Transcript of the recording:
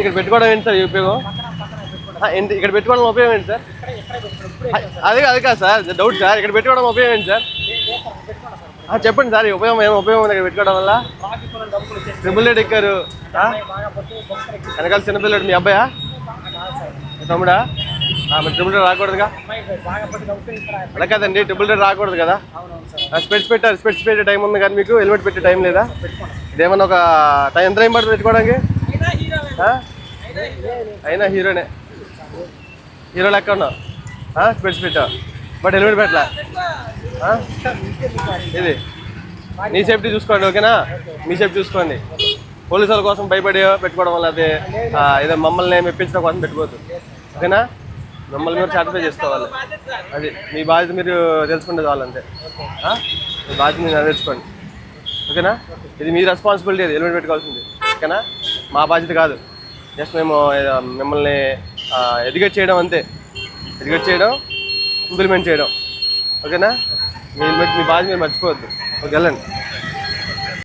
ఇక్కడ పెట్టుకోవడం ఏంటి సార్ ఉపయోగం? ఏంటి ఇక్కడ పెట్టుకోవడం ఉపయోగం ఏంటి సార్? అదే అది కాదు సార్ డౌట్ సార్ ఇక్కడ పెట్టుకోవడం ఉపయోగం ఏంటి సార్? చెప్పండి సార్ ఈ ఉపయోగం ఏమో ఉపయోగం ఉంది ఇక్కడ పెట్టుకోవడం వల్ల? ట్రిపుల్ ఎయిట్ ఎక్కారు వెనకాల చిన్నపిల్లడు మీ అబ్బాయా? తమ్ముడా? మరి ట్రిపుల్ డేట్ రాకూడదుగా? అలా కదండి ట్రిపుల్ డేట్ రాకూడదు కదా? స్పెట్స్ పెట్టారు స్పెట్స్ పెట్టే టైం ఉంది కానీ మీకు హెల్మెట్ పెట్టే టైం లేదా? ఇదేమన్నా ఒక టైం ఎంత టైం పడుతుంది పెట్టుకోవడానికి? అయినా హీరోనే. హీరో లెక్క ఉన్నావు స్పెట్స్ పెట్టావు బట్ హెల్మెట్ పెట్టలా? ఇది. నీ సేఫ్టీ చూసుకోండి ఓకేనా? మీ సేఫ్టీ చూసుకోండి. పోలీసుల కోసం భయపడి పెట్టుకోవడం వల్ల అదే ఏదో మమ్మల్ని మెప్పించడం కోసం పెట్టుకోవద్దు. ఓకేనా? మిమ్మల్ని మీరు సాటిస్ఫై చేసుకోవాలి. అది మీ బాధ్యత మీరు తెలుసుకుంటే చాలంతే మీ బాధ్యత మీరు నెరవేర్చుకోండి. ఓకేనా? ఇది మీ రెస్పాన్సిబిలిటీ అది హెల్మెట్ పెట్టుకోవాల్సింది. ఓకేనా? మా బాధ్యత కాదు. జస్ట్ మేము మిమ్మల్ని ఎడ్యుకేట్ చేయడం అంతే. ఎడ్యుకేట్ చేయడం ఇంప్లిమెంట్ చేయడం. ఓకేనా మీరు మీ బాధ్యత మీరు మర్చిపోవద్దు. ఓకే వెళ్ళండి.